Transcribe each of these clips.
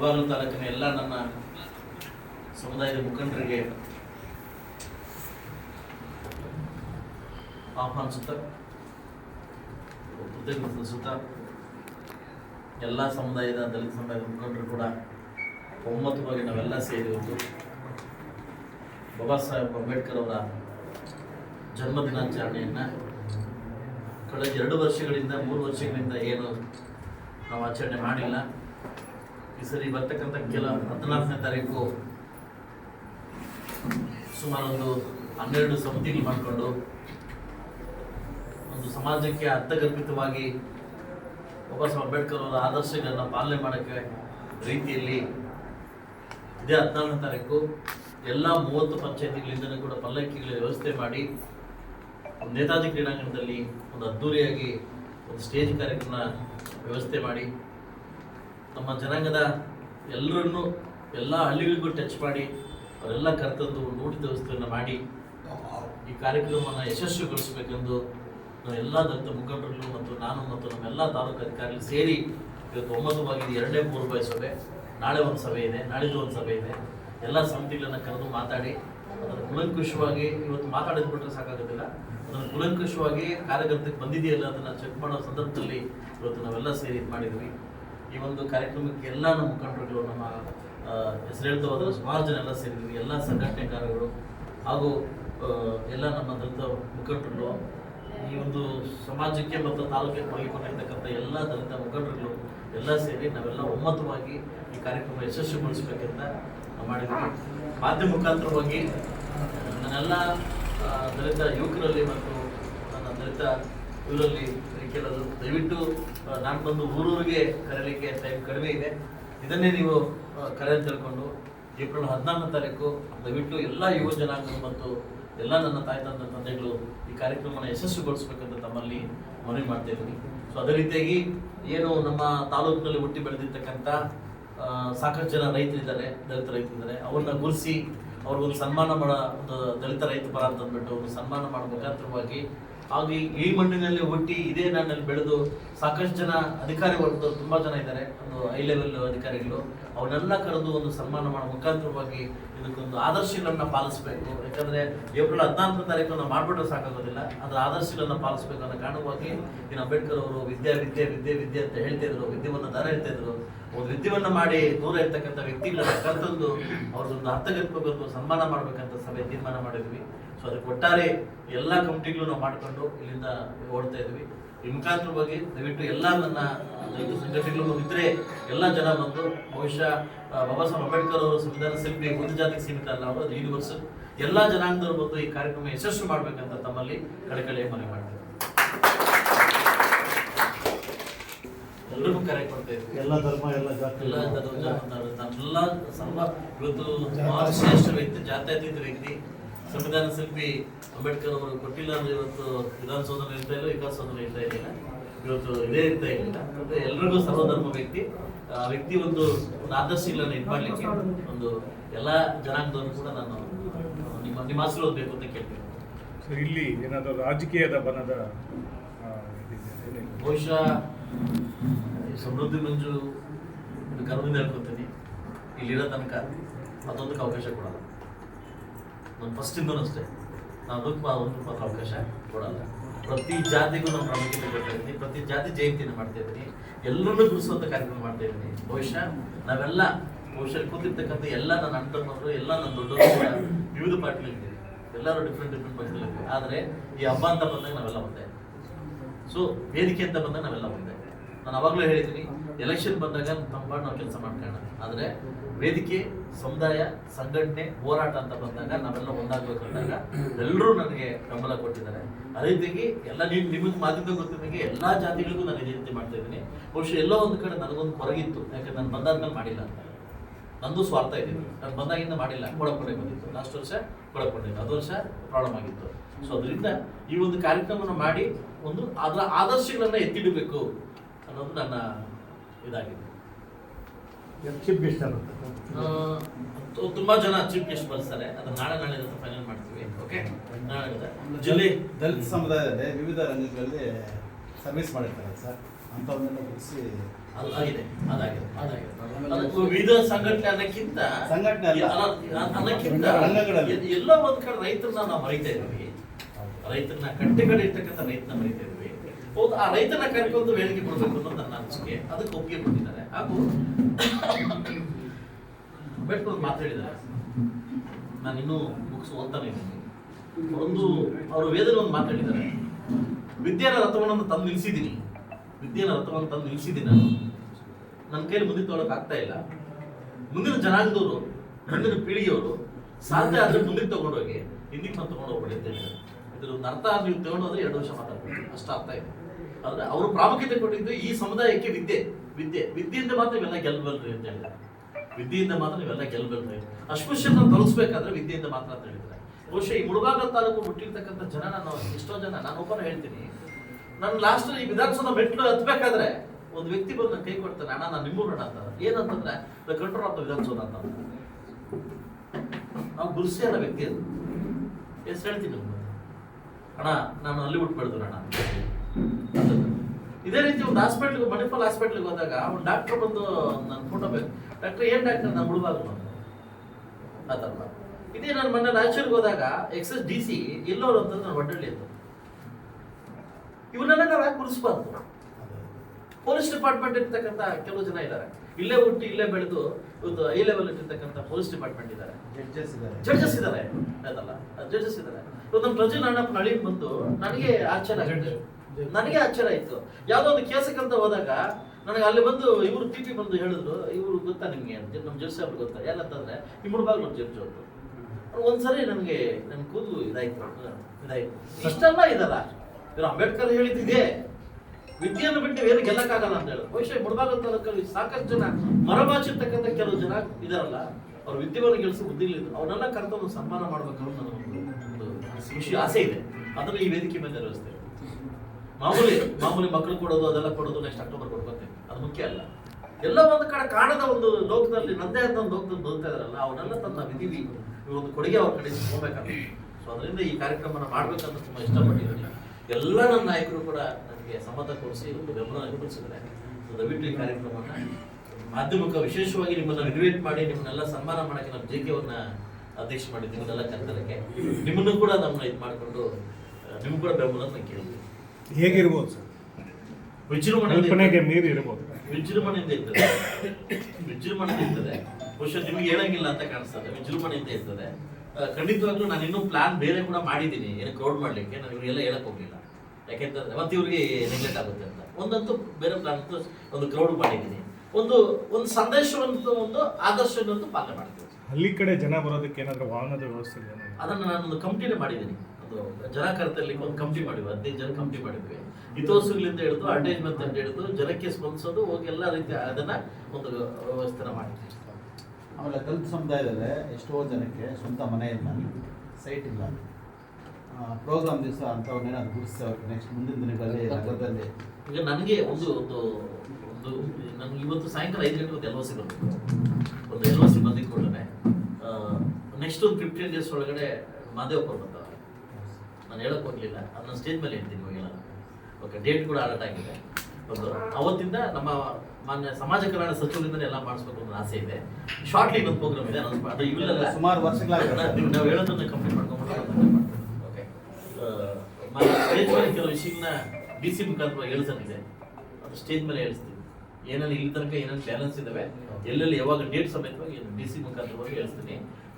ಮುಳಬಾಗಿಲು ತಾಲೂಕಿನ ಎಲ್ಲ ನನ್ನ ಸಮುದಾಯದ ಮುಖಂಡರಿಗೆ ಆಹ್ವಾನಿಸುತ್ತ ಕೃತಜ್ಞತೆ ಎಲ್ಲ ಸಮುದಾಯದ ದಲಿತ ಸಮುದಾಯದ ಮುಖಂಡರು ಕೂಡ ಒಮ್ಮತವಾಗಿ ನಾವೆಲ್ಲ ಸೇರಿ ಇವತ್ತು ಬಾಬಾ ಸಾಹೇಬ್ ಅಂಬೇಡ್ಕರ್ ಅವರ ಜನ್ಮದಿನಾಚರಣೆಯನ್ನು ಕಳೆದ ಎರಡು ವರ್ಷಗಳಿಂದ, ಮೂರು ವರ್ಷಗಳಿಂದ ಏನು ನಾವು ಆಚರಣೆ ಮಾಡಿಲ್ಲ. ಈ ಸರಿ ಬರ್ತಕ್ಕಂಥ ಕೆಲ ಹದಿನಾಲ್ಕನೇ ತಾರೀಕು ಸುಮಾರು ಒಂದು ಹನ್ನೆರಡು ಸಮಿತಿಗಳು ಮಾಡಿಕೊಂಡು ಒಂದು ಸಮಾಜಕ್ಕೆ ಅರ್ಥಗರ್ಭಿತವಾಗಿ ಬಾಬಾ ಅಂಬೇಡ್ಕರ್ ಅವರ ಆದರ್ಶಗಳನ್ನು ಪಾಲನೆ ಮಾಡೋಕ್ಕೆ ರೀತಿಯಲ್ಲಿ ಇದೇ ಹದಿನಾಲ್ಕನೇ ತಾರೀಕು ಎಲ್ಲ ಮೂವತ್ತು ಪಂಚಾಯತಿಗಳಿಂದಲೂ ಕೂಡ ಪಲ್ಲಕ್ಕಿಗಳ ವ್ಯವಸ್ಥೆ ಮಾಡಿ ನೇತಾಜಿ ಕ್ರೀಡಾಂಗಣದಲ್ಲಿ ಒಂದು ಅದ್ಧೂರಿಯಾಗಿ ಒಂದು ಸ್ಟೇಜ್ ಕಾರ್ಯಕ್ರಮ ವ್ಯವಸ್ಥೆ ಮಾಡಿ ನಮ್ಮ ಜನಾಂಗದ ಎಲ್ಲರನ್ನೂ ಎಲ್ಲ ಹಳ್ಳಿಗಳಿಗೂ ಟಚ್ ಮಾಡಿ, ಅವರೆಲ್ಲ ಕರೆತಂದು ಊಟದ ವ್ಯವಸ್ಥೆಯನ್ನು ಮಾಡಿ, ಈ ಕಾರ್ಯಕ್ರಮವನ್ನು ಯಶಸ್ವಿಗೊಳಿಸಬೇಕೆಂದು ಎಲ್ಲ ದಲಿತ ಮುಖಂಡರು ಮತ್ತು ನಾನು ಮತ್ತು ನಮ್ಮೆಲ್ಲ ತಾಲೂಕು ಅಧಿಕಾರಿಗಳು ಸೇರಿ ಇವತ್ತು ಇದು ಎರಡನೇ ಮೂರು ಸಭೆ, ನಾಳೆ ಒಂದು ಸಭೆ ಇದೆ, ನಾಳಿದ್ದು ಒಂದು ಸಭೆ ಇದೆ. ಎಲ್ಲ ಸಮಿತಿಗಳನ್ನು ಕರೆದು ಮಾತಾಡಿ, ಅದನ್ನು ಕುಲಂಕುಷವಾಗಿ ಇವತ್ತು ಮಾತಾಡಿದ್ ಬಿಟ್ಟರೆ ಸಾಕಾಗೋದಿಲ್ಲ. ಅದನ್ನು ಕುಲಂಕುಷವಾಗಿ ಕಾರ್ಯಕರ್ತಕ್ಕೆ ಬಂದಿದೆಯಲ್ಲ ಅದನ್ನು ಚೆಕ್ ಮಾಡೋ ಸಂದರ್ಭದಲ್ಲಿ ಇವತ್ತು ನಾವೆಲ್ಲ ಸೇರಿ ಇದು ಮಾಡಿದ್ವಿ. ಈ ಒಂದು ಕಾರ್ಯಕ್ರಮಕ್ಕೆ ಎಲ್ಲ ನಮ್ಮ ಮುಖಂಡರುಗಳು, ನಮ್ಮ ಹೆಸರು ಹೇಳ್ತಾ ಹೋದ್ರೆ ಸುಮಾರು ಜನ ಎಲ್ಲ ಸೇರಿದ್ವಿ ಎಲ್ಲ ಸಂಘಟನೆಕಾರಗಳು ಹಾಗೂ ಎಲ್ಲ ನಮ್ಮ ದಲಿತ ಮುಖಂಡರುಗಳು, ಈ ಒಂದು ಸಮಾಜಕ್ಕೆ ಮತ್ತು ತಾಲೂಕಿಗೆ ಮಲಗಿಕೊಂಡಿರ್ತಕ್ಕಂಥ ಎಲ್ಲ ದಲಿತ ಮುಖಂಡರುಗಳು ಎಲ್ಲ ಸೇರಿ ನಾವೆಲ್ಲ ಒಮ್ಮತವಾಗಿ ಈ ಕಾರ್ಯಕ್ರಮ ಯಶಸ್ವಿಗೊಳಿಸಬೇಕಂತ ಮಾಡಿದ್ವಿ ಮಾಧ್ಯಮ ಮುಖಾಂತರವಾಗಿ, ನನ್ನೆಲ್ಲ ದಲಿತ ಯುವಕರಲ್ಲಿ ಮತ್ತು ನನ್ನ ದಲಿತ ಇವರಲ್ಲಿ ಕೇಳೋದು ದಯವಿಟ್ಟು ನಾನು ಬಂದು ಊರೂರಿಗೆ ಕರೀಲಿಕ್ಕೆ ಟೈಮ್ ಕಡಿಮೆ ಇದೆ. ಇದನ್ನೇ ನೀವು ಕರೆ ತಿಳ್ಕೊಂಡು ಏಪ್ರಿಲ್ ಹದಿನಾಲ್ಕನೇ ತಾರೀಕು ದಯವಿಟ್ಟು ಎಲ್ಲ ಯುವ ಮತ್ತು ಎಲ್ಲ ನನ್ನ ತಾಯಿ, ತಂದ, ತಂದೆಗಳು ಈ ಕಾರ್ಯಕ್ರಮನ ಯಶಸ್ವಿಗೊಳಿಸ್ಬೇಕಂತ ತಮ್ಮಲ್ಲಿ ಮನವಿ ಮಾಡ್ತಾ ಇದ್ದೀನಿ. ಸೊ ಅದೇ ರೀತಿಯಾಗಿ ಏನು ನಮ್ಮ ತಾಲೂಕಿನಲ್ಲಿ ಹುಟ್ಟಿ ಬೆಳೆದಿರ್ತಕ್ಕಂಥ ಸಾಕಷ್ಟು ಜನ ರೈತರಿದ್ದಾರೆ, ದಲಿತ ರೈತರಿದ್ದಾರೆ, ಅವ್ರನ್ನ ಗುರುಸಿ ಅವ್ರಿಗೊಂದು ಸನ್ಮಾನ ಮಾಡೋ ಒಂದು ದಲಿತ ರೈತ ಪರ ಅಂತ ಅಂದ್ಬಿಟ್ಟು ಒಂದು ಸನ್ಮಾನ ಮಾಡೋ ಮುಖಾಂತರವಾಗಿ ಹಾಗೂ ಈ- ಮಣ್ಣಿನಲ್ಲಿ ಹುಟ್ಟಿ ಇದೇ ನಾಡಿನಲ್ಲಿ ಬೆಳೆದು ಸಾಕಷ್ಟು ಜನ ಅಧಿಕಾರಿ ವರ್ಗದವರು ತುಂಬಾ ಜನ ಇದ್ದಾರೆ. ಒಂದು ಹೈ ಲೆವೆಲ್ ಅಧಿಕಾರಿಗಳು. ಅವನ್ನೆಲ್ಲ ಕರೆದು ಒಂದು ಸನ್ಮಾನ ಮಾಡೋ ಮುಖಾಂತರವಾಗಿ ಇದಕ್ಕೊಂದು ಆದರ್ಶಗಳನ್ನ ಪಾಲಿಸಬೇಕು. ಯಾಕಂದ್ರೆ ಏಪ್ರಿಲ್ ಹದಿನಾಲ್ಕನೇ ತಾರೀಕು ನಾವು ಮಾಡ್ಬಿಟ್ರೆ ಸಾಕಾಗೋದಿಲ್ಲ. ಅದರ ಆದರ್ಶಗಳನ್ನ ಪಾಲಿಸಬೇಕು ಅನ್ನೋ ಕಾರಣವಾಗಿ ಇನ್ನು ಅಂಬೇಡ್ಕರ್ ಅವರು ವಿದ್ಯೆ ವಿದ್ಯೆ ವಿದ್ಯೆ ವಿದ್ಯೆ ಅಂತ ಹೇಳ್ತಿದ್ರು ವಿದ್ಯೆವನ್ನ ದಾರ ಹೇಳ್ತಿದ್ರು ಒಂದು ವಿದ್ಯೆವನ್ನ ಮಾಡಿ ದೂರ ಇರ್ತಕ್ಕಂಥ ವ್ಯಕ್ತಿಗಳನ್ನ ಕರೆತಂದು ಅವ್ರದ್ದೊಂದು ಅರ್ಥಗರ್ಭಗೊಂದು ಸನ್ಮಾನ ಮಾಡ್ಬೇಕಂತ ಸಭೆ ತೀರ್ಮಾನ ಮಾಡಿದ್ವಿ. ಸೊ ಅದಕ್ಕೆ ಒಟ್ಟಾರೆ ಎಲ್ಲ ಕಮಿಟಿಗಳು ನಾವು ಮಾಡಿಕೊಂಡು ಇಲ್ಲಿಂದ ಓಡ್ತಾ ಇದ್ವಿ. ಈ ಬಗ್ಗೆ ದಯವಿಟ್ಟು ಎಲ್ಲ ನನ್ನ ದಲಿತ ಸಂಘಟನೆಗಳು ಇದ್ರೆ ಎಲ್ಲ ಜನ ಬಂದು ಬಹುಶಃ ಬಾಬಾ ಸಾಹೇಬ್ ಅಂಬೇಡ್ಕರ್ ಅವರು ಸಂವಿಧಾನ ಶಿಲ್ಪಿ ಒಂದು ಜಾತಿಗೆ ಸೀಮಿತ ಅಲ್ಲ ಅವರು ಅದು ಯೂನಿವರ್ಸಲ್ ಎಲ್ಲ ಜನಾಂಗದವರು ಬಂದು ಈ ಕಾರ್ಯಕ್ರಮ ಯಶಸ್ವಿ ಮಾಡಬೇಕಂತ ತಮ್ಮಲ್ಲಿ ಕಳಕಳಿ ಮನವಿ ಮಾಡ್ತೇವೆ ಎಲ್ಲರಿಗೂ ಕರೆ ಕೊಡ್ತಾ ಇದ್ವಿ. ಎಲ್ಲ ಧರ್ಮ ಎಲ್ಲ ಜಾತಿ. ಎಲ್ಲ ಧರ್ಮ ಎಲ್ಲ ನಮ್ಮೆಲ್ಲ ಸರ್ವ ಇವತ್ತು ಶ್ರೇಷ್ಠ ವ್ಯಕ್ತಿ ಜಾತ್ಯತೀತ ವ್ಯಕ್ತಿ. ಸಂವಿಧಾನ ಶಿಲ್ಪಿ ಅಂಬೇಡ್ಕರ್ ಅವರು ಕೊಟ್ಟಿಲ್ಲ ಅಂದ್ರೆ ಇವತ್ತು ವಿಧಾನಸೌಧ ಇರ್ತಾ ಇಲ್ಲ ವಿಕಾಸಸೌಧ ಇರ್ತಾ ಇರಲಿಲ್ಲ ಇವತ್ತು ಇದೇ ಇರ್ತಾ ಇರಲಿಲ್ಲ ಮತ್ತೆ ಎಲ್ರಿಗೂ ಸರ್ವಧರ್ಮ ವ್ಯಕ್ತಿ ಆ ವ್ಯಕ್ತಿ ಒಂದು ಒಂದು ಇಲ್ಲ ಇದು ಮಾಡ್ಲಿಕ್ಕೆ ಒಂದು ಎಲ್ಲ ಜನಾಂಗದವರು ಕೂಡ ನಾನು ನಿಮ್ಮ ನಿಮ್ಮ ಆಶೀರ್ವಾದ ಬೇಕು ಅಂತ ಕೇಳ್ತೀನಿ. ಸೊ ಇಲ್ಲಿ ಏನಾದರೂ ರಾಜಕೀಯದ ಬನದ ಬಹುಶಃ ಸಮೃದ್ಧಿ ಮಂಜು ಕರ್ಮದಿಂದ ಗರ್ವದಿಂದ ಹೇಳ್ಕೊತೀನಿ. ಇಲ್ಲಿರೋ ತನಕ ಮತ್ತೊಂದಕ್ಕೆ ಅವಕಾಶ ಕೊಡಲ್ಲ. ನಾನು ಫಸ್ಟಿಂದನೂ ಅಷ್ಟೇ ನಾವು ಅದಕ್ಕೆ ಒಂದು ಮಾತ್ರ ಅವಕಾಶ ಕೊಡಲ್ಲ. ಪ್ರತಿ ಜಾತಿಗೂ ನಾವು ಪ್ರಾಮುಖ್ಯತೆ ಕೊಡ್ತಾ ಇದ್ದೀನಿ. ಪ್ರತಿ ಜಾತಿ ಜಯಂತಿನ ಮಾಡ್ತಾ ಇದ್ದೀನಿ. ಎಲ್ಲರನ್ನೂ ಗುರುಸುವಂಥ ಕಾರ್ಯಕ್ರಮ ಮಾಡ್ತಾ ಇದ್ದೀನಿ. ಬಹುಶಃ ನಾವೆಲ್ಲ ಬಹುಶಃ ಕೂತಿರ್ತಕ್ಕಂಥ ಎಲ್ಲ ನನ್ನ ಅಣ್ಣತಮ್ಮರು ಎಲ್ಲ ನನ್ನ ದೊಡ್ಡವರು ಕೂಡ ವಿವಿಧ ಪಾರ್ಟಿಗಳಿದ್ದೀವಿ ಎಲ್ಲರೂ ಡಿಫ್ರೆಂಟ್ ಡಿಫ್ರೆಂಟ್ ಪಕ್ಷಗಳಿದ್ದೀವಿ ಆದರೆ ಈ ಹಬ್ಬ ಅಂತ ಬಂದಾಗ ನಾವೆಲ್ಲ ಒಂದೇ. ಸೊ ವೇದಿಕೆ ಅಂತ ಬಂದಾಗ ನಾವೆಲ್ಲ ಒಂದೇ. ನಾನು ಅವಾಗಲೂ ಹೇಳಿದ್ದೀನಿ ಎಲೆಕ್ಷನ್ ಬಂದಾಗ ನಮ್ಮ ನಾವು ಕೆಲಸ ಮಾಡ್ಕೊಳ್ಳೋಣ. ಆದರೆ ವೇದಿಕೆ, ಸಮುದಾಯ, ಸಂಘಟನೆ, ಹೋರಾಟ ಅಂತ ಬಂದಾಗ, ನಾವೆಲ್ಲ ಒಂದಾಗಬೇಕು ಅಂದಾಗ ಎಲ್ಲರೂ ನನಗೆ ಬೆಂಬಲ ಕೊಟ್ಟಿದ್ದಾರೆ. ಅದೇ ರೀತಿಯಾಗಿ ಎಲ್ಲ ನೀವು ನಿಮಗೆ ಮಾಧ್ಯಮ ಗೊತ್ತಿದ್ದಂಗೆ ಎಲ್ಲ ಜಾತಿಗಳಿಗೂ ನಾನು ಇದೇ ರೀತಿ ಮಾಡ್ತಾ ಇದ್ದೀನಿ. ಬಹುಶಃ ಎಲ್ಲೋ ಒಂದು ಕಡೆ ನನಗೊಂದು ಹೊರಗಿತ್ತು ಯಾಕೆ ನಾನು ಬಂದಾದ್ಮೇಲೆ ಮಾಡಿಲ್ಲ ಅಂತ. ನಂದು ಸ್ವಾರ್ಥ ಇದ್ದೀನಿ ನಾನು ಬಂದಾಗಿಂದ ಮಾಡಿಲ್ಲ. ಕೊಡಕೊಂಡೆ ಬಂದಿತ್ತು. ಲಾಸ್ಟ್ ವರ್ಷ ಕೊಡಕೊಂಡಿದ್ದು ಅದು ವರ್ಷ ಪ್ರಾಬ್ಲಮ್ ಆಗಿತ್ತು. ಸೊ ಅದರಿಂದ ಈ ಒಂದು ಕಾರ್ಯಕ್ರಮವನ್ನು ಮಾಡಿ ಒಂದು ಅದರ ಆದರ್ಶಗಳನ್ನು ಎತ್ತಿಡಬೇಕು ಅನ್ನೋದು ನನ್ನ ಇದಾಗಿದೆ. ಚೀಫ್ ಗೆಸ್ಟ್ ತುಂಬಾ ಜನ ಚೀಫ್ ಗೆಸ್ಟ್ ಬರ್ತಾರೆ. ಅದು ನಾಳೆ ನಾಳೆ ಫೈನಲ್ ಮಾಡ್ತೀವಿ. ಓಕೆ ನಾಳೆ ಜಿಲ್ಲೆ? ದಲಿತ ಸಮುದಾಯದಲ್ಲಿ ವಿವಿಧ ರಂಗಗಳಲ್ಲಿ ಸರ್ವಿಸ್ ಮಾಡಿರ್ತಾರೆ ಸರ್. ಅಂಥವನ್ನೆಲ್ಲ ಅದು ಆಗಿದೆ ಅದಾಗಿದೆ ಅದಾಗಿದೆ ಅದು ವಿವಿಧ ಸಂಘಟನೆ ಅನ್ನಕ್ಕಿಂತ ಸಂಘಟನೆ ಅನ್ನಕ್ಕಿಂತ ಎಲ್ಲ ಒಂದ್ ಕಡೆ ರೈತರನ್ನ ನಾವು ಮರಿತಾ ಇದ್ವಿ. ರೈತರನ್ನ ಕಟ್ಟೆ ಕಡೆ ಇರ್ತಕ್ಕಂಥ ರೈತನ ಮರಿತಾ ಇದ್ವಿ. ಹೌದು ಆ ರೈತನ ಕರ್ಕೊಂಡು ವೇದಿಕೆ ಕೊಡಬೇಕು ಅನ್ನೋದು ನನ್ನ ಅನಿಸಿಕೆ ಅದಕ್ಕೆ ಒಪ್ಪಿಗೆ ಕೊಟ್ಟಿದ್ದಾರೆ. ಹಾಗೂ ಅಂಬೇಡ್ಕರ್ ಮಾತಾಡಿದ್ದಾರೆ. ನಾನು ಇನ್ನೂ ಬುಕ್ಸ್ ಓದ್ತಾನೆ ಒಂದು ಅವರು ವೇದನೆ ಒಂದು ಮಾತಾಡಿದ್ದಾರೆ. ವಿದ್ಯಾನ ರಥವನ್ನು ತಂದು ನಿಲ್ಲಿಸಿದ್ದೀನಿ. ವಿದ್ಯಾನ ರಥವನ್ನು ತಂದು ನಿಲ್ಲಿಸಿದ್ದೀನಿ ನಾನು. ನನ್ನ ಕೈಲಿ ಮುಂದೆ ತೊಗೊಳಕ್ ಆಗ್ತಾ ಇಲ್ಲ. ಮುಂದಿನ ಜನಾಂಗದವರು ಮುಂದಿನ ಪೀಳಿಗೆಯವರು ಸಾಧ್ಯ ಆದ್ರೆ ಮುಂದೆ ತಗೊಂಡೋಗಿ ಹಿಂದಿಗೆ ಮತ್ತೆ ತಗೊಂಡು ಹೋಗ್ಬಿಡುತ್ತೆ ಇದ್ರ ಒಂದು ಅರ್ಥ ನೀವು ತಗೊಂಡೋದ್ರೆ ಎರಡು ವರ್ಷ ಮಾತಾಡ್ಬೋದು ಅಷ್ಟ ಅರ್ಥ ಇದೆ. ಆದ್ರೆ ಅವರು ಪ್ರಾಮುಖ್ಯತೆ ಕೊಟ್ಟಿದ್ದು ಈ ಸಮುದಾಯಕ್ಕೆ ವಿದ್ಯೆ. ವಿದ್ಯೆ, ವಿದ್ಯೆಯಿಂದ ಮಾತ್ರ ಇವೆಲ್ಲ ಗೆಲ್ಬಲ್ರಿ ಅಂತ ಹೇಳಿದ್ರೆ ವಿದ್ಯೆಯಿಂದ ಮಾತ್ರ ನೀವೆಲ್ಲ ಗೆಲ್ಬಲ್ರಿ ಅಸ್ಪೃಶ್ಯತೆ ತೊಲಗಿಸ್ಬೇಕಾದ್ರೆ ವಿದ್ಯೆಯಿಂದ ಮಾತ್ರ ಅಂತ ಹೇಳಿದ್ರೆ ಬಹುಶಃ ಈ ಮುಳುಬಾಗ ತಾಲೂಕು ಹುಟ್ಟಿರ್ತಕ್ಕಂಥ ಜನ ನಾನು, ಎಷ್ಟೋ ಜನ, ನಾನು ಒಬ್ಬನ ಹೇಳ್ತೀನಿ. ನಾನು ಲಾಸ್ಟ್ ಈ ವಿಧಾನಸೌಧ ಮೆಟ್ಲು ಹತ್ಬೇಕಾದ್ರೆ ಒಂದು ವ್ಯಕ್ತಿ ಬಂದು ನನ್ನ ಕೈ ಕೊಡ್ತಾನೆ, ಅಣ್ಣ, ನಾನು ನಿಮ್ಮೂರಣ್ಣ ಅಂತ ಏನಂತಂದ್ರೆ the control of the Vidhana Soudha ಅಂತ ನಾವು ಗುರುಸಿ ಅನ್ನೋ ವ್ಯಕ್ತಿ ಅದು. ಎಷ್ಟು ಹೇಳ್ತೀನಿ ಅಣ್ಣ, ನಾನು ಅಲ್ಲಿ ಬೆಳೆದ್ರು ಅಣ್ಣ. ಇದೇ ರೀತಿ ಒಂದು ಹಾಸ್ಪಿಟ್ಲ್ ಮಣಿಪಾಲ್ ಹಾಸ್ಪಿಟ್ಲ್ಗೆ ಹೋದಾಗ ಒಂದು ಡಾಕ್ಟರ್ ಬಂದು ನನ್ನ ಫೋಟೋ ಬೇಕು ಡಾಕ್ಟರ್ ಏನ್ ಡಾಕ್ಟರ್ ನಾನು ಅಂತ ಆತಲ್ಲ ಇದೇ ನಾನು ಮೊನ್ನೆ ರಾಯಚೂರಿಗೆ ಹೋದಾಗ ಎಕ್ಸಸ್ ಡಿ ಸಿ ಎಲ್ಲೋರು ಅಂತ ನಾನು ಒಡ್ಡಳ್ಳಿ ಅಂತ ಇವನ್ನೆಲ್ಲ ನಾವು ಯಾಕೆ ಗುರುಸ್ಬಾರ್ದು ಪೊಲೀಸ್ ಡಿಪಾರ್ಟ್ಮೆಂಟ್ ಇರ್ತಕ್ಕಂಥ ಕೆಲವು ಜನ ಇದ್ದಾರೆ. ಇಲ್ಲೇ ಹುಟ್ಟಿ ಇಲ್ಲೇ ಬೆಳೆದು ಒಂದು ಐ ಲೆವೆಲ್ ಇರ್ತಕ್ಕಂಥ ಪೊಲೀಸ್ ಡಿಪಾರ್ಟ್ಮೆಂಟ್ ಇದ್ದಾರೆ. ಜಡ್ಜಸ್ ಇದ್ದಾರೆ. ಜಡ್ಜಸ್ ಇದ್ದಾರೆ. ಅದಲ್ಲ ಜಡ್ಜಸ್ ಇದ್ದಾರೆ. ಇವತ್ತು ನಮ್ಮ ಪ್ರಜೆ ನನ್ನಪ್ಪ ನಳಿ ಬಂದು ನನಗೆ ಆಶ್ಚರ್ಯ ನನಗೆ ಆಶ್ಚರ್ಯ ಆಯ್ತು ಯಾವುದೋ ಒಂದು ಕೇಸಕ್ಕೆ ಅಂತ ಹೋದಾಗ ನನಗೆ ಅಲ್ಲಿ ಬಂದು ಇವರು ಪಿ ಬಂದು ಹೇಳಿದ್ರು ಇವರು ಗೊತ್ತಾ ನಿಮಗೆ ಅಂತ ನಮ್ಮ ಜಡ್ಜ್ ಅವ್ರಿಗೆ ಗೊತ್ತಾ ಯಾರಂತಂದ್ರೆ ಈ ಮುಡ್ಬಾಗ್ಲು ನಮ್ಮ ಜಡ್ಜ್ ಅವರು ಒಂದ್ಸರಿ ನನಗೆ ನನ್ನ ಕೂದಲು ಇದಾಯ್ತು ಇದಾಯ್ತು ಇಷ್ಟೆಲ್ಲ ಇದಲ್ಲ ಇವರು ಅಂಬೇಡ್ಕರ್ ಹೇಳಿದ್ದಿದೆ ವಿದ್ಯೆಯನ್ನು ಬಿಟ್ಟು ಏನು ಗೆಲ್ಲಕ್ಕಾಗಲ್ಲ ಅಂತ ಹೇಳಿ ಬಹುಶಃ ಮುಳಬಾಗ ತಾಲೂಕಲ್ಲಿ ಸಾಕಷ್ಟು ಜನ ಮರಬಾಚಿರ್ತಕ್ಕಂಥ ಕೆಲವು ಜನ ಇದಾರಲ್ಲ ಅವ್ರ ವಿದ್ಯೆಯನ್ನು ಗೆಲ್ಸ ಬುದ್ಧಿಗಳಿದ್ರು ಅವನ್ನೆಲ್ಲ ಕರೆದು ಸನ್ಮಾನ ಮಾಡ್ಬೇಕು ಅನ್ನೋ ಒಂದು ಒಂದು ಆಸೆ ಇದೆ ಅದನ್ನು ಈ ವೇದಿಕೆ ಮೇಲೆ ನೆರವೇರಿಸ್ತೇವೆ ಮಾಮೂಲಿ ಮಾಮೂಲಿ ಮಕ್ಕಳು ಕೊಡೋದು, ಅದೆಲ್ಲ ಕೊಡೋದು ನೆಕ್ಸ್ಟ್ ಅಕ್ಟೋಬರ್ ಕೊಡ್ಕೊತೇವೆ ಅದು ಮುಖ್ಯ ಅಲ್ಲ. ಎಲ್ಲ ಒಂದು ಕಡೆ ಕಾಣದ ಒಂದು ಲೋಕದಲ್ಲಿ ನಂದೇ ಅಂತ ಒಂದು ಲೋಕದಲ್ಲಿ ಬದುಕ್ತಾ ಇದಾರಲ್ಲ, ಅವನ್ನೆಲ್ಲ ತನ್ನ ವಿಧಿವಿ ಒಂದು ಕೊಡುಗೆ ಅವ್ರ ಕಡೆ ಹೋಗ್ಬೇಕಾಗುತ್ತೆ. ಸೊ ಅದರಿಂದ ಈ ಕಾರ್ಯಕ್ರಮನ ಮಾಡ್ಬೇಕಂತ ತುಂಬಾ ಇಷ್ಟಪಟ್ಟಿದ್ದೀನಿ. ಎಲ್ಲ ನನ್ನ ನಾಯಕರು ಕೂಡ ನನಗೆ ಸಮ್ಮತ ಕೊಡಿಸಿ ಒಂದು ಬೆಂಬಲ ಅನುಭವಿಸಿದ್ದಾರೆ ದಯವಿಟ್ಟು ಈ ಕಾರ್ಯಕ್ರಮನ ಮಾಧ್ಯಮಕ್ಕ ವಿಶೇಷವಾಗಿ ನಿಮ್ಮನ್ನ ಇನ್ವೈಟ್ ಮಾಡಿ, ನಿಮ್ಮನ್ನೆಲ್ಲ ಸನ್ಮಾನ ಮಾಡಕ್ಕೆ ನಮ್ಮ ಜೆ ಕೆ ಅಧ್ಯಕ್ಷ ಮಾಡಿದ್ದೀವಿ ನಿಮ್ಮನ್ನೆಲ್ಲ ಕರ್ತಲಕ್ಕೆ ನಿಮ್ಮನ್ನು ಕೂಡ ನಮ್ಮನ್ನ ಇದು ಮಾಡಿಕೊಂಡು ನಿಮ್ಗೆ ಕೂಡ ಬೆಂಬಲ ನಾನು ಕೇಳಿದ್ವಿ ಹೇಗಿರ್ಬೋದು ಸರ್? ವಿಜೃಂಭಣೆಗೆ ಮೀರಿ ಇರ್ಬೋದು. ವಿಜೃಂಭಣೆಯಿಂದ ಇರ್ತದೆ. ವಿಜೃಂಭಣೆಯಿಂದ ಇರ್ತದೆ. ಬಹುಶಃ ನಿಮ್ಗೆ ಹೇಳಂಗಿಲ್ಲ ಅಂತ ಕಾಣಿಸ್ತದೆ. ವಿಜೃಂಭಣೆಯಿಂದ ಇರ್ತದೆ. ಖಂಡಿತವಾಗ್ಲೂ ನಾನು ಇನ್ನೂ ಪ್ಲಾನ್ ಬೇರೆ ಕೂಡ ಮಾಡಿದ್ದೀನಿ. ಏನು ಕ್ರೌಡ್ ಮಾಡಲಿಕ್ಕೆ? ನಾನು ಇವ್ರಿಗೆಲ್ಲ ಹೇಳಕ್ ಹೋಗ್ಲಿಲ್ಲ. ಯಾಕೆಂತಂದ್ರೆ ಮತ್ತೆ ಇವ್ರಿಗೆ ನೆಗ್ಲೆಕ್ಟ್ ಆಗುತ್ತೆ ಅಂತ. ಒಂದಂತೂ ಬೇರೆ ಪ್ಲಾನ್ ಅಂತೂ ಒಂದು ಕ್ರೌಡ್ ಮಾಡಿದ್ದೀನಿ. ಒಂದು ಒಂದು ಸಂದೇಶವನ್ನು ಒಂದು ಆದರ್ಶವನ್ನು ಪಾಲನೆ ಮಾಡ್ತೀವಿ ಹಳ್ಳಿ ಕಡೆ ಜನ ಬರೋದಕ್ಕೆ ಏನಾದರೂ ವಾಹನದ ವ್ಯವಸ್ಥೆ ಅದನ್ನು ಅದನ್ನ ನಾನು ಒಂದು ಕಂಪ್ಲೀಟ್ ಮಾಡಿದ್ದೀನಿ. ಅದು ಜನ ಕರೆತಲ್ಲಿ ಒಂದು ಕಂಪ್ನಿ ಮಾಡಿದ್ವಿ ಹದಿನೈದು ಜನ ಕಮಿಟಿ ಮಾಡಿದ್ವಿ. ಹಿತೋತ್ಸವಗಳಿಂದ ಹಿಡಿದು ಅಡ್ವರ್ಟೈಸ್ಮೆಂಟ್ ಅಂತ ಹಿಡಿದು ಜನಕ್ಕೆ ಸ್ಪಂದಿಸೋದು ಹೋಗಿ ಎಲ್ಲ ರೀತಿ ಅದನ್ನ ಒಂದು ವ್ಯವಸ್ಥೆನ ಮಾಡಿದ್ವಿ. ಆಮೇಲೆ ದಲಿತ ಸಮುದಾಯದಲ್ಲಿ ಎಷ್ಟೋ ಜನಕ್ಕೆ ಸ್ವಂತ ಮನೆ ಇಲ್ಲ ಸೈಟ್ ಇಲ್ಲ. ಪ್ರೋಗ್ರಾಮ್ ದಿವಸ ಅಂಥವ್ರನ್ನೇನಾದ್ರು ಗುಡಿಸಿ ಅವ್ರಿಗೆ ನೆಕ್ಸ್ಟ್ ಮುಂದಿನ ದಿನಗಳಲ್ಲಿ ನಗರದಲ್ಲಿ? ಈಗ ನನಗೆ ಒಂದು ಒಂದು ಒಂದು ನನಗೆ ಇವತ್ತು ಸಾಯಂಕಾಲ ಐದು ಗಂಟೆ ಒಂದು ಎಲ್ ಒ ಸಿ ಬರಬೇಕು ಒಂದು ಎಲ್ ಒ ಸಿ ಬಂದಿದ್ದ ಕೂಡಲೇ ನೆಕ್ಸ್ಟ್ ಒಂದು ಫಿಫ್ಟೀನ್ ಡೇಸ್ ಒಳಗಡೆ ಮಾದೇವಪ್ಪ ಬರ್ತಾರೆ ನಾನು ಹೇಳಕ್ ಹೋಗ್ಲಿಲ್ಲ. ಅದನ್ನ ಸ್ಟೇಜ್ ಮೇಲೆ ಹೇಳ್ತೀನಿ ಇವಾಗೆಲ್ಲ ಓಕೆ ಡೇಟ್ ಕೂಡ ಅಲರ್ಟ್ ಆಗಿದೆ. ಒಂದು ಅವತ್ತಿಂದ ನಮ್ಮ ಮಾನ್ಯ ಸಮಾಜ ಕಲ್ಯಾಣ ಸಚಿವರಿಂದನೇ ಎಲ್ಲ ಮಾಡಿಸ್ಬೇಕು ಅನ್ನೋ ಆಸೆ ಇದೆ. ಶಾರ್ಟ್ಲಿ ಒಂದು ಪ್ರೋಗ್ರಾಮ್ ಇದೆ ಅನ್ನೋದು ಮಾಡಿ ಇವೆಲ್ಲ ಸುಮಾರು ವರ್ಷಗಳಾಗ ನೀವು ನಾವು ಹೇಳೋದನ್ನ ಕಂಪ್ಲೀಟ್ ಮಾಡ್ಕೊಂಡು ಓಕೆ ಸ್ಟೇಜ್ ಮೇಲೆ ಕೆಲವು ವಿಷಯಗಳನ್ನ ಡಿ ಸಿ ಮುಖಾಂತರ ಹೇಳ್ಸಿದೆ ಅದು ಸ್ಟೇಜ್ ಮೇಲೆ ಹೇಳ್ತೀನಿ ಏನಲ್ಲಿ ಇಲ್ಲಿ ತನಕ ಏನೇನು ಬ್ಯಾಲೆನ್ಸ್ ಇದಾವೆ ಎಲ್ಲೆಲ್ಲಿ ಯಾವಾಗ ಡೇಟ್ ಸಮೇತವಾಗಿ ಡಿ ಸಿ ಮುಖಾಂತರವಾಗಿ ಹೇಳ್ತೀನಿ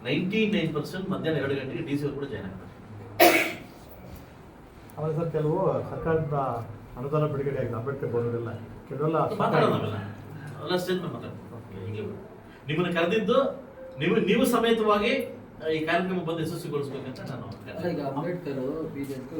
ನೈಂಟಿ ನೈನ್ ಪರ್ಸೆಂಟ್ ಮಧ್ಯಾಹ್ನ ಎರಡು ಗಂಟೆಗೆ ಡಿ ಸಿ ಅವರು ಕೂಡ ಜಾಯ್ನ್ ಆಗ್ತಾರೆ. ಆಮೇಲೆ ಸರ್ ಕೆಲವು ಸರ್ಕಾರದ ಅನುದಾನ ಬಿಡುಗಡೆ ಆಗಿದೆ ಅಂಬೇಡ್ಕರ್ ಬರೋದಿಲ್ಲ ಕೆಲವೆಲ್ಲ ನಿಮ್ಮನ್ನು ಕರೆದಿದ್ದು ನೀವು ನೀವು ಸಮೇತವಾಗಿ ಈ ಕಾರ್ಯಕ್ರಮ ಬಂದು ಯಶಸ್ವಿಗೊಳಿಸ್ಬೇಕಂತ ನಾನು ಈಗ ಅಂಬೇಡ್ಕರ್ ಬಿಜೆಪಿ